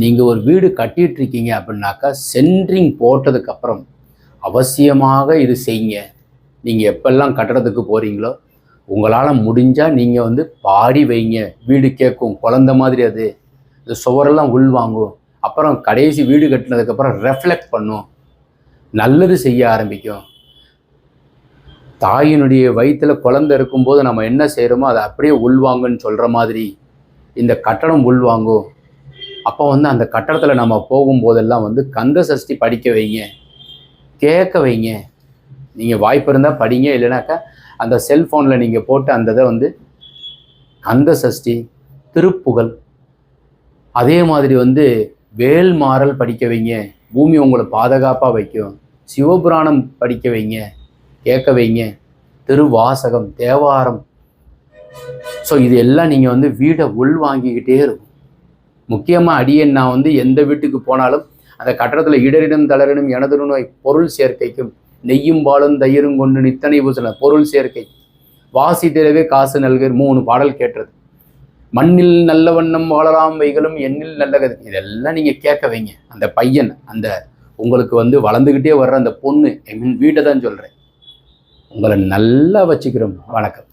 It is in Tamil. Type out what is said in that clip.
நீங்கள் ஒரு வீடு கட்டிகிட்டு இருக்கீங்க அப்படின்னாக்கா சென்ட்ரிங் போட்டதுக்கப்புறம் அவசியமாக இது செய்யுங்க. நீங்கள் எப்பெல்லாம் கட்டுறதுக்கு போகிறீங்களோ உங்களால் முடிஞ்சால் நீங்கள் வந்து பாடி வைங்க. வீடு கேட்கும் குழந்த மாதிரி அது. இந்த சுவரெல்லாம் உள்வாங்கும் அப்புறம் கடைசி வீடு கட்டினதுக்கப்புறம் ரெஃப்ளெக்ட் பண்ணும். நல்லது செய்ய ஆரம்பிக்கும். தாயினுடைய வயிற்றுல குழந்தை இருக்கும்போது நம்ம என்ன செய்கிறோமோ அதை அப்படியே உள்வாங்குன்னு சொல்கிற மாதிரி இந்த கட்டணம் உள்வாங்கும். அப்போ வந்து அந்த கட்டடத்தில் நம்ம போகும்போதெல்லாம் வந்து கந்த சஷ்டி படிக்க வைங்க. கேட்க வைங்க. நீங்கள் வாய்ப்பு இருந்தால் படிங்க. இல்லைனாக்கா அந்த செல்ஃபோனில் நீங்கள் போட்டு அந்த இதை வந்து கந்த சஷ்டி திருப்புகழ் அதே மாதிரி வந்து வேல்மாறல் படிக்க வைங்க. பூமி உங்களை பாதுகாப்பாக வைக்கும். சிவபுராணம் படிக்க வைங்க. கேட்க வைங்க. திருவாசகம் தேவாரம். ஸோ இது எல்லாம் நீங்கள் வந்து வீடை உள் வாங்கிக்கிட்டே இருக்கும். முக்கியமாக அடியன் நான் வந்து எந்த வீட்டுக்கு போனாலும் அந்த கட்டடத்தில் இடரிடம் தளரிடம் எனது நோய் பொருள் சேர்க்கைக்கும் நெய்யும் பாலும் தயிரும் கொண்டு நித்தனை பூசல பொருள் சேர்க்கை. வாசிட்டிடவே காசு நல்கர் மூணு பாடல் கேட்டது. மண்ணில் நல்ல வண்ணம் வாழலாம் வைகளும் எண்ணில் நல்ல கதை. இதெல்லாம் நீங்கள் கேட்க வைங்க. அந்த பையன் அந்த உங்களுக்கு வந்து வளர்ந்துக்கிட்டே வர்ற அந்த பொண்ணு ஐ மீன் வீட்டை தான் சொல்கிறேன் உங்களை நல்லா வச்சுக்கிறோம். வணக்கம்.